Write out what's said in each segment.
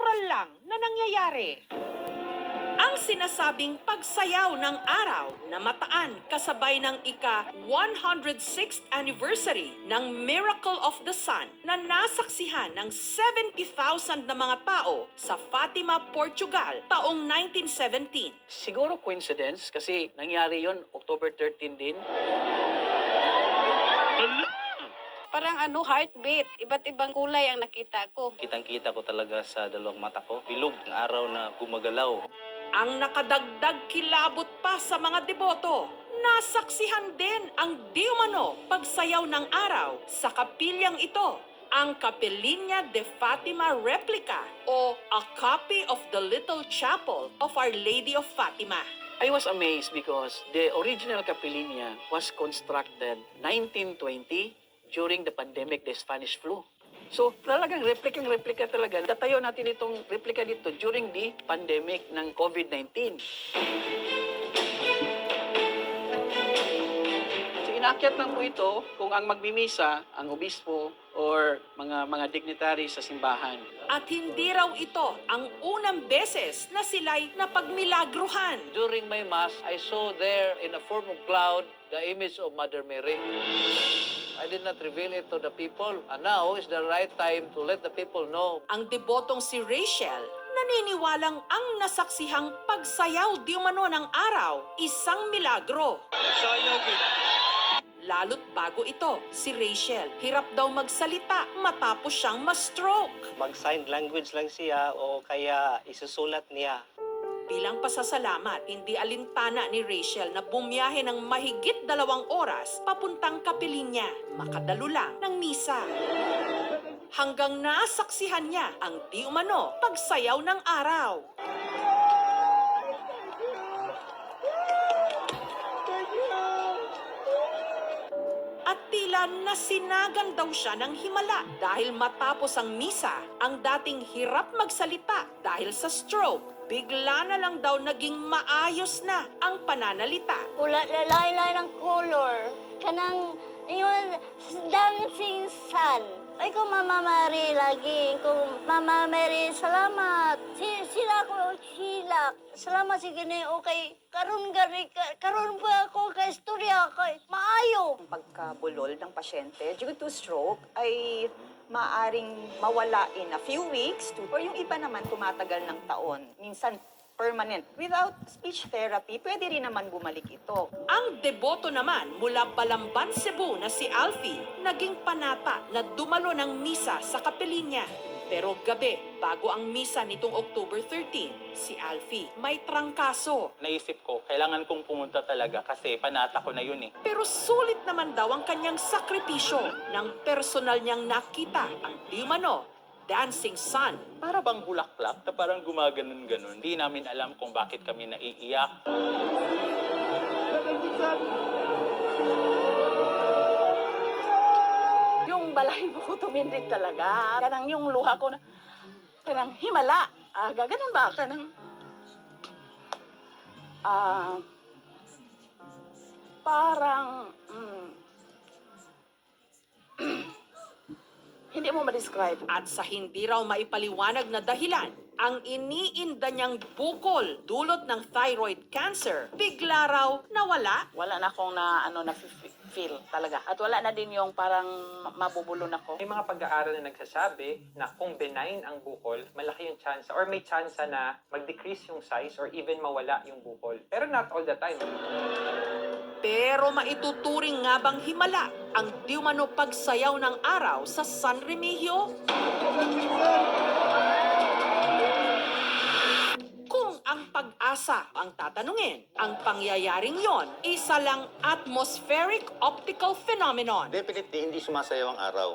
natural lang na nangyayari. Ang sinasabing pagsayaw ng araw na mataan kasabay ng ika 106th anniversary ng Miracle of the Sun na nasaksihan ng 70,000 na mga tao sa Fatima, Portugal taong 1917. Siguro coincidence kasi nangyari yon October 13 din. Parang ano, heartbeat. Iba't ibang kulay ang nakita ko. Kitang-kita ko talaga sa dalawang mata ko. Bilog ng araw na gumagalaw. Ang nakadagdag kilabot pa sa mga deboto, nasaksihan din ang diumano pagsayaw ng araw sa kapilyang ito, ang Capelinia de Fatima Replica o a copy of the Little Chapel of Our Lady of Fatima. I was amazed because the original Capilinia was constructed 1920 during the pandemic, the Spanish flu. So talagang replikang replika talaga. Tatayo natin itong replika dito during the pandemic ng COVID-19. So inakyat lang po ito kung ang magmimisa, ang obispo, or mga mga dignitary sa simbahan. At hindi raw ito ang unang beses na sila'y napagmilagruhan. During my mass, I saw there in a form of cloud the image of Mother Mary. I did not reveal it to the people. And now is the right time to let the people know. Ang debotong si Rachel, naniniwalang ang nasaksihang pagsayaw di umano ng araw, isang milagro. Lalo't bago ito, si Rachel, hirap daw magsalita matapos siyang ma-stroke. mag-sign language lang siya o kaya isusulat niya. Bilang pasasalamat, hindi alintana ni Rachel na bumiyahe ng mahigit dalawang oras papuntang kapilinya, makadalo lang ng misa. Hanggang nasaksihan niya ang di umano pagsayaw ng araw. At tila nasinagan daw siya ng himala dahil matapos ang misa, ang dating hirap magsalita dahil sa stroke, bigla na lang daw naging maayos na ang pananalita. Pula lalay ng color. Kanang, yun, daming singsan. Ay ko Mama Mary lagi. Ko Mama Mary, salamat. Si, sila ko sila. Salamat si Ginoo kay karon gari ka- karon ba ako kay istorya kay maayo. pagkabulol ng pasyente due to stroke ay maaring mawala in a few weeks to, or yung iba naman tumatagal ng taon. Minsan permanent. Without speech therapy, pwede rin naman bumalik ito. Ang deboto naman mula Balamban, Cebu na si Alfie, naging panata na dumalo ng misa sa kapilinya. Pero gabi, bago ang misa nitong October 13, si Alfie may trangkaso. naisip ko, kailangan kong pumunta talaga kasi panata ko na yun eh. Pero sulit naman daw ang kanyang sakripisyo ng personal niyang nakita ang di umano dancing sun. Para bang bulaklak na parang gumaganon-ganon. Hindi namin alam kung bakit kami naiiyak. Yung balahibo ko tumindig talaga. Kanang yung luha ko na, kanang himala. Ah, gaganon ba? Kanang, ah, parang, mm, hindi mo ma-describe. At sa hindi raw maipaliwanag na dahilan, ang iniinda niyang bukol dulot ng thyroid cancer, bigla raw nawala Wala na akong na, ano, na feel talaga. At wala na din yung parang mabubulon ako. May mga pag-aaral na nagsasabi na kung benign ang bukol, malaki yung chance or may chance na mag-decrease yung size or even mawala yung bukol. Pero not all the time. Pero maituturing nga bang himala ang diumano pagsayaw ng araw sa San Remigio? Pag-asa ang tatanungin, ang pangyayaring yon, isa lang atmospheric optical phenomenon. Definitely, hindi sumasayaw ang araw.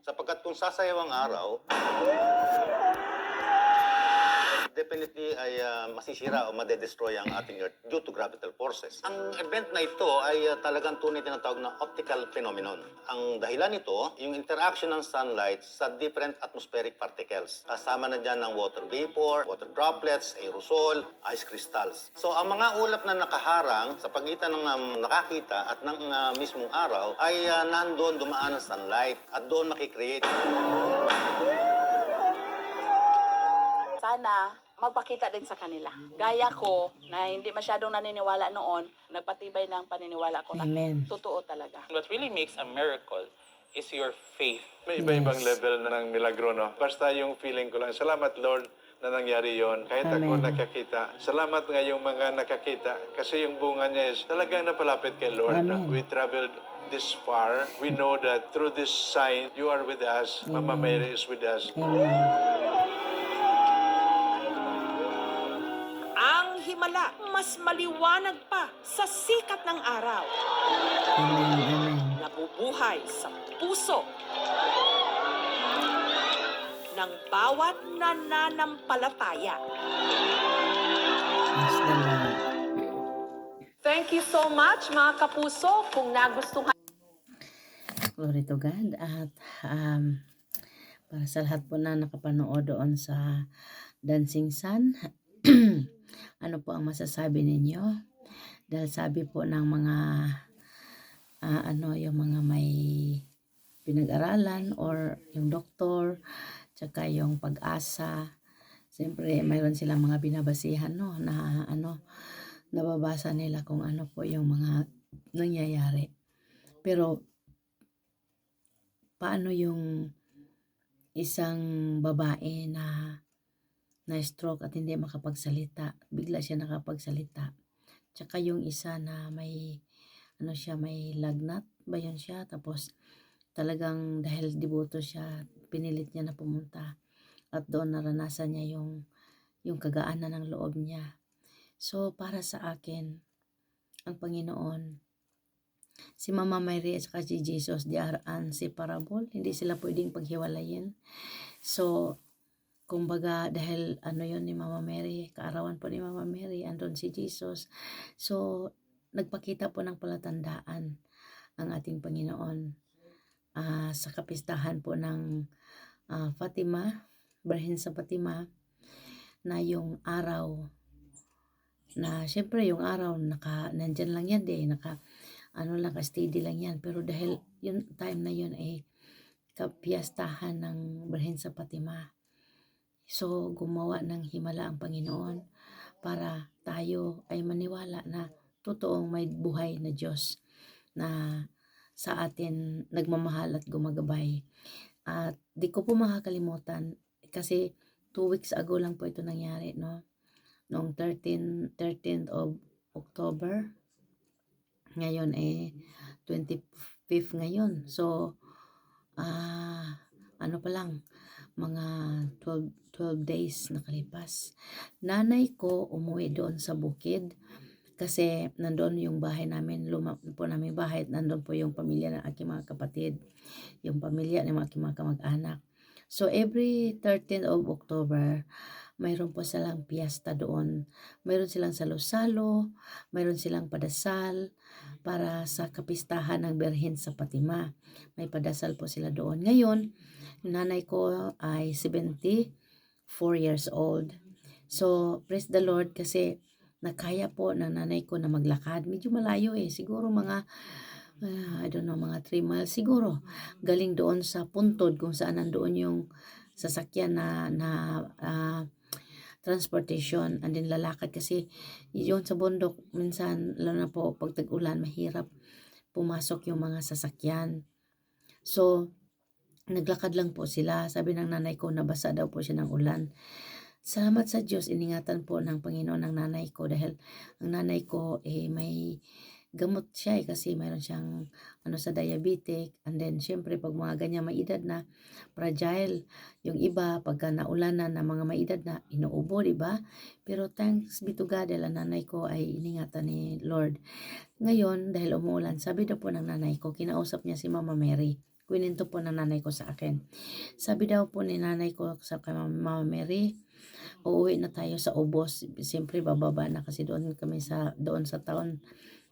Sapagkat kung sasayaw ang araw, definitely ay ah, masisira o madedestroy ang ating Earth due to gravitational forces. Ang event na ito ay ah, talagang tunay tinatawag na optical phenomenon. Ang dahilan nito, yung interaction ng sunlight sa different atmospheric particles. Kasama na dyan ng water vapor, water droplets, aerosol, ice crystals. So ang mga ulap na nakaharang sa pagitan ng um, nakakita at ng ah, mismong araw ay ah, nandoon dumaan ang sunlight at doon makikreate sana magpakita din sa kanila. Gaya ko, na hindi masyadong naniniwala noon, nagpatibay ng paniniwala ko na Amen. totoo talaga. What really makes a miracle is your faith. May iba-ibang Yes. level na ng milagro, no? Basta yung feeling ko lang, salamat Lord na nangyari yon Kahit ako Amen. nakakita. Salamat nga yung mga nakakita. Kasi yung bunga niya is talagang napalapit kay Lord. no? Amen. We traveled this far. We know that through this sign, you are with us. Mama Mary is with us. Amen. Himala mas maliwanag pa sa sikat ng araw. Nabubuhay sa puso ng bawat nananampalataya. Thank you so much mga kapuso. Kung nagustuhan Glory to God. At um, para sa lahat po na nakapanood doon sa Dancing Sun, ano po ang masasabi ninyo? Dahil sabi po ng mga ah, ano yung mga may pinag-aralan or yung doktor, tsaka yung pag-asa. Siyempre, mayroon silang mga binabasihan no na ano nababasa nila kung ano po yung mga nangyayari. Pero paano yung isang babae na na stroke at hindi makapagsalita, bigla siya nakapagsalita. Tsaka yung isa na may ano siya, may lagnat ba yun siya? Tapos talagang dahil diboto siya, pinilit niya na pumunta. At doon naranasan niya yung yung kagaanan ng loob niya. So para sa akin, ang Panginoon, si Mama Mary at si Jesus, they are inseparable. Hindi sila pwedeng paghiwalayin. So, kumbaga, dahil ano yon ni Mama Mary, kaarawan po ni Mama Mary, andon si Jesus. So, nagpakita po ng palatandaan ang ating Panginoon ah, sa kapistahan po ng ah, Fatima, Birhen sa Fatima, na yung araw na syempre yung araw naka nandyan lang yan din naka ano lang steady lang yan pero dahil yung time na yun ay kapiyastahan ng Birhen sa Fatima so gumawa ng himala ang Panginoon para tayo ay maniwala na totoong may buhay na Diyos na sa atin nagmamahal at gumagabay. At di ko po makakalimutan kasi two weeks ago lang po ito nangyari no? Noong 13 13th of October. Ngayon eh 25th ngayon. So ah ano pa lang mga 12 12 days nakalipas nanay ko umuwi doon sa bukid kasi nandoon yung bahay namin luma po namin bahay nandoon po yung pamilya ng aking mga kapatid yung pamilya ng aking mga kamag-anak so every 13th of October mayroon po silang piyesta doon. Mayroon silang salo-salo, mayroon silang padasal para sa kapistahan ng Berhen sa Fatima. May padasal po sila doon. Ngayon, nanay ko ay 74 years old. So, praise the Lord kasi nakaya po ng nanay ko na maglakad. Medyo malayo eh. Siguro mga ah, I don't know, mga 3 miles siguro. Galing doon sa puntod kung saan nandoon yung sasakyan na, na ah, transportation and then lalakad kasi yun sa bundok minsan lalo na po pag tag-ulan mahirap pumasok yung mga sasakyan so naglakad lang po sila. Sabi ng nanay ko nabasa daw po siya ng ulan. Salamat sa Diyos iningatan po ng Panginoon ng nanay ko dahil ang nanay ko eh may gamot siya eh, kasi mayroon siyang ano sa diabetic. And then syempre pag mga ganyan may edad na fragile. Yung iba pagka naulanan na mga may edad na inuubo di ba? Pero thanks be to God dahil ang nanay ko ay iningatan ni Lord. Ngayon dahil umuulan sabi daw po ng nanay ko kinausap niya si Mama Mary Kwininto po ng nanay ko sa akin. Sabi daw po ni nanay ko sa kay Mama Mary, uuwi na tayo sa Ubos. Siyempre bababa na kasi doon kami sa doon sa town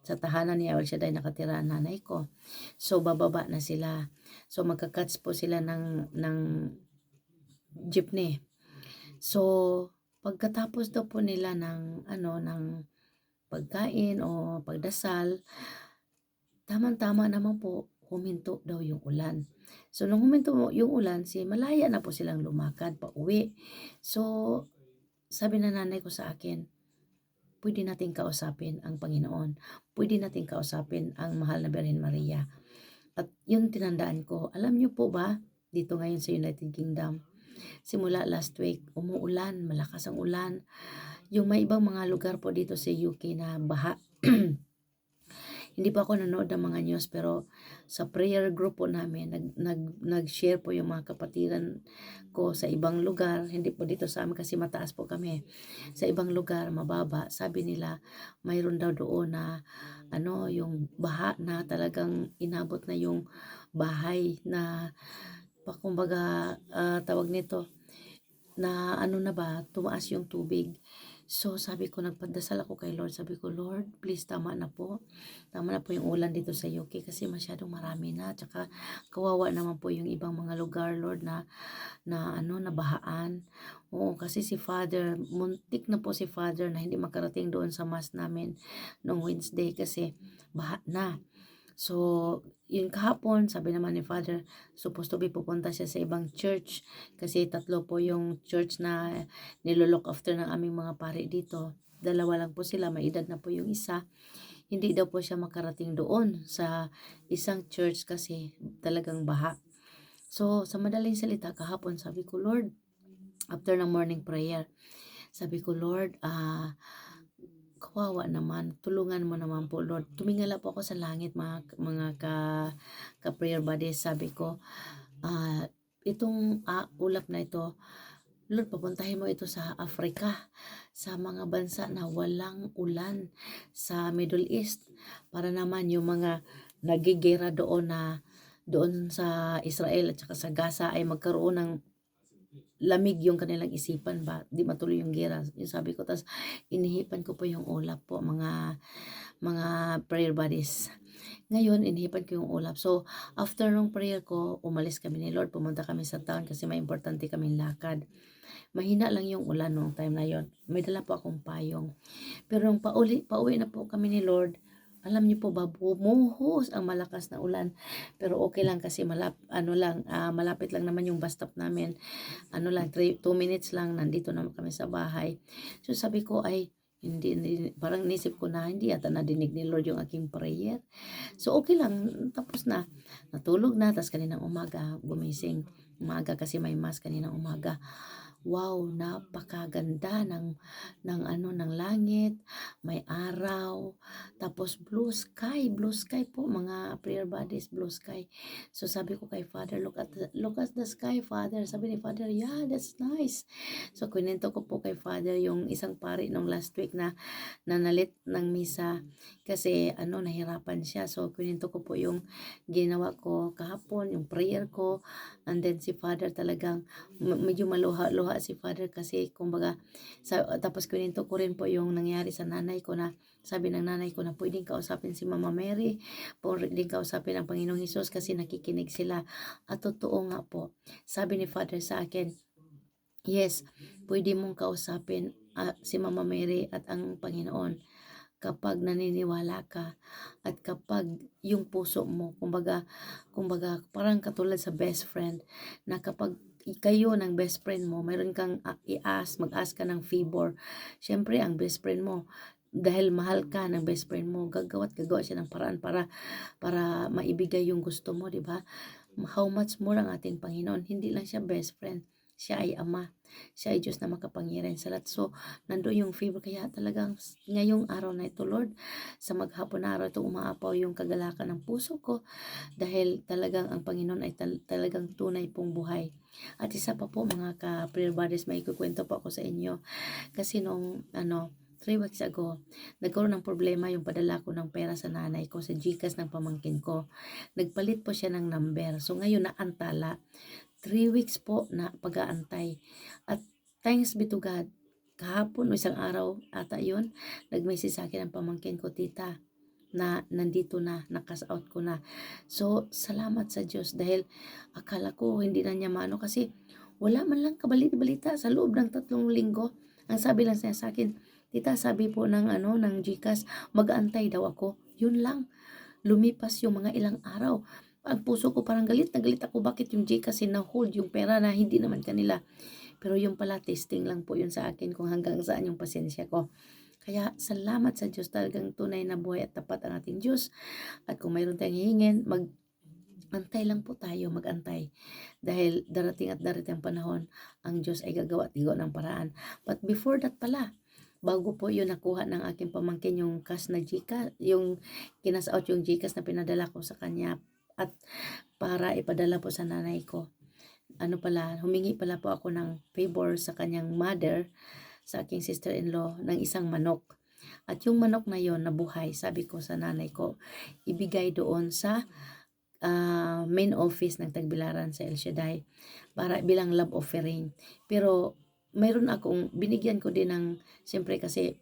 sa tahanan ni Awal Shaday nakatira ang nanay ko. So bababa na sila. So magka-cuts po sila ng ng jeepney. So pagkatapos daw po nila ng ano ng pagkain o pagdasal, tamang-tama naman po huminto daw yung ulan. So nung huminto yung ulan, si malaya na po silang lumakad pa uwi. So sabi na nanay ko sa akin, pwede nating kausapin ang Panginoon. Pwede nating kausapin ang mahal na Birhen Maria. At yun tinandaan ko. Alam niyo po ba, dito ngayon sa United Kingdom, simula last week, umuulan, malakas ang ulan. Yung may ibang mga lugar po dito sa UK na baha. Hindi pa ako nanood ng mga news pero sa prayer group po namin nag, nag, nag-share po yung mga kapatiran ko sa ibang lugar. Hindi po dito sa amin kasi mataas po kami. Sa ibang lugar mababa. Sabi nila mayroon daw doon na ano yung baha na talagang inabot na yung bahay na kumbaga ah, tawag nito na ano na ba tumaas yung tubig So, sabi ko, nagpadasal ako kay Lord. Sabi ko, Lord, please, tama na po. Tama na po yung ulan dito sa UK kasi masyadong marami na. Tsaka, kawawa naman po yung ibang mga lugar, Lord, na, na ano, nabahaan. Oo, kasi si Father, muntik na po si Father na hindi makarating doon sa mass namin noong Wednesday kasi baha na. So, yung kahapon, sabi naman ni Father, supposed to be pupunta siya sa ibang church kasi tatlo po yung church na nilolook after ng aming mga pare dito. Dalawa lang po sila, may edad na po yung isa. Hindi daw po siya makarating doon sa isang church kasi talagang baha. So, sa madaling salita, kahapon sabi ko, Lord, after ng morning prayer, sabi ko, Lord, ah, kawawa naman, tulungan mo naman po, Lord. Tumingala po ako sa langit, mga, mga ka, ka prayer buddies. Sabi ko, ah, itong ah, ulap na ito, Lord, papuntahin mo ito sa Africa, sa mga bansa na walang ulan, sa Middle East, para naman yung mga nagigera doon na doon sa Israel at saka sa Gaza ay magkaroon ng lamig yung kanilang isipan ba? Di matuloy yung gera yung sabi ko tas inihipan ko po yung ulap po mga mga prayer buddies. Ngayon inihipan ko yung ulap. So after nung prayer ko umalis kami ni Lord. Pumunta kami sa town kasi may importante kaming lakad. Mahina lang yung ulan nung time na yon may dala po akong payong. Pero nung pauli pauwi na po kami ni Lord alam niyo po ba, bumuhos ang malakas na ulan. Pero okay lang kasi malap, ano lang, ah, malapit lang naman yung bus stop namin. Ano lang, 2 minutes lang, nandito naman kami sa bahay. So sabi ko ay, hindi, hindi parang nisip ko na hindi yata nadinig ni Lord yung aking prayer. So okay lang, tapos na. Natulog na, tapos kaninang umaga, gumising. Umaga kasi may mass kaninang umaga. Wow, napakaganda ng ng ano ng langit, may araw, tapos blue sky, blue sky po mga prayer buddies, blue sky. So sabi ko kay Father, look at the, look at the sky, Father. Sabi ni Father, yeah, that's nice. So kunento ko po kay Father yung isang pari nung last week na nanalit ng misa kasi ano nahirapan siya. So kunento ko po yung ginawa ko kahapon, yung prayer ko, and then si Father talagang medyo maluha-luha si Father kasi kumbaga sa, tapos kunento ko rin po yung nangyari sa nanay ko na sabi ng nanay ko na pwedeng kausapin si Mama Mary, pwedeng kausapin ang Panginoong Hesus kasi nakikinig sila. At totoo nga po, sabi ni Father sa akin, yes, pwede mong kausapin ah, si Mama Mary at ang Panginoon kapag naniniwala ka at kapag yung puso mo, kumbaga, kumbaga parang katulad sa best friend na kapag kayo ng best friend mo, mayroon kang ah, i-ask, mag-ask ka ng favor. Siyempre, ang best friend mo, dahil mahal ka ng best friend mo, gagawa at gagawa siya ng paraan para para maibigay yung gusto mo, di ba? How much more ang ating Panginoon? Hindi lang siya best friend, siya ay Ama. Siya ay Diyos na makapangyarihan sa lahat. So, nandoon yung favor. Kaya talagang ngayong araw na ito, Lord, sa maghapon na araw ito, umaapaw yung kagalakan ng puso ko dahil talagang ang Panginoon ay tal- talagang tunay pong buhay. At isa pa po mga ka-prayer buddies, may ikukwento po ako sa inyo. Kasi nung, ano, three weeks ago, nagkaroon ng problema yung padala ko ng pera sa nanay ko sa Gcash ng pamangkin ko. Nagpalit po siya ng number. So ngayon naantala. Three weeks po na pag-aantay. At thanks be to God, kahapon o isang araw ata yon nag-message sa akin ang pamangkin ko, tita, na nandito na, nakas out ko na. So, salamat sa Diyos dahil akala ko hindi na niya maano kasi wala man lang kabalit-balita sa loob ng tatlong linggo. Ang sabi lang niya sa akin, tita, sabi po ng ano, ng Gcash, mag-aantay daw ako. Yun lang. Lumipas yung mga ilang araw. Ang puso ko parang galit na galit ako bakit yung Gcash na hold yung pera na hindi naman kanila. Pero yung pala, testing lang po yun sa akin kung hanggang saan yung pasensya ko. Kaya salamat sa Diyos talagang tunay na buhay at tapat ang ating Diyos. At kung mayroon tayong hihingin, mag antay lang po tayo, mag-antay. Dahil darating at darating ang panahon, ang Diyos ay gagawa at ng paraan. But before that pala, bago po yun nakuha ng aking pamangkin yung cash na Gcash, yung kinas out yung Gcash na pinadala ko sa kanya at para ipadala po sa nanay ko. Ano pala, humingi pala po ako ng favor sa kanyang mother, sa aking sister-in-law, ng isang manok. At yung manok na yon nabuhay, sabi ko sa nanay ko, ibigay doon sa ah, main office ng Tagbilaran sa El Shaddai para bilang love offering. Pero mayroon akong, binigyan ko din ng, siyempre kasi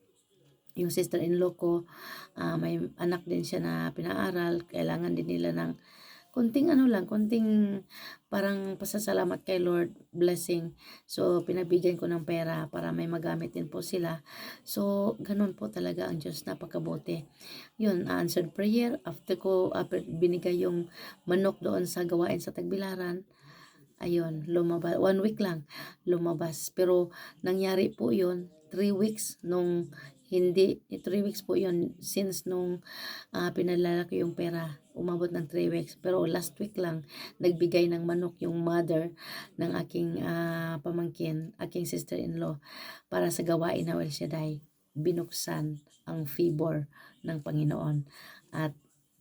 yung sister-in-law ko, ah, may anak din siya na pinaaral, kailangan din nila ng konting ano lang, konting parang pasasalamat kay Lord, blessing. So, pinabigyan ko ng pera para may magamit din po sila. So, ganun po talaga ang Diyos, napakabuti. Yun, answered prayer, after ko after binigay yung manok doon sa gawain sa Tagbilaran, ayun, lumabas, one week lang, lumabas. Pero, nangyari po yun, three weeks nung hindi, three weeks po yun since nung ah, pinalala ko yung pera, umabot ng three weeks. Pero last week lang, nagbigay ng manok yung mother ng aking ah, pamangkin, aking sister-in-law, para sa gawain na El Shaddai. Binuksan ang favor ng Panginoon at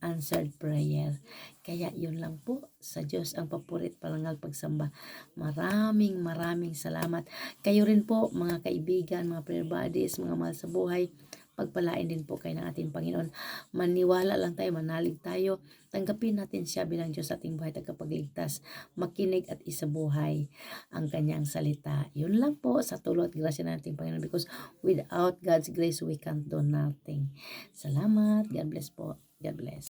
answered prayer. Kaya yun lang po sa Diyos ang papurit parangal pagsamba. Maraming maraming salamat. Kayo rin po mga kaibigan, mga prayer buddies, mga mahal sa buhay. Pagpalain din po kayo ng ating Panginoon. Maniwala lang tayo, manalig tayo. Tanggapin natin siya bilang Diyos ating buhay tagapagligtas. Makinig at isabuhay ang kanyang salita. Yun lang po sa tulong at grasya ng ating Panginoon because without God's grace, we can't do nothing. Salamat. God bless po. God bless.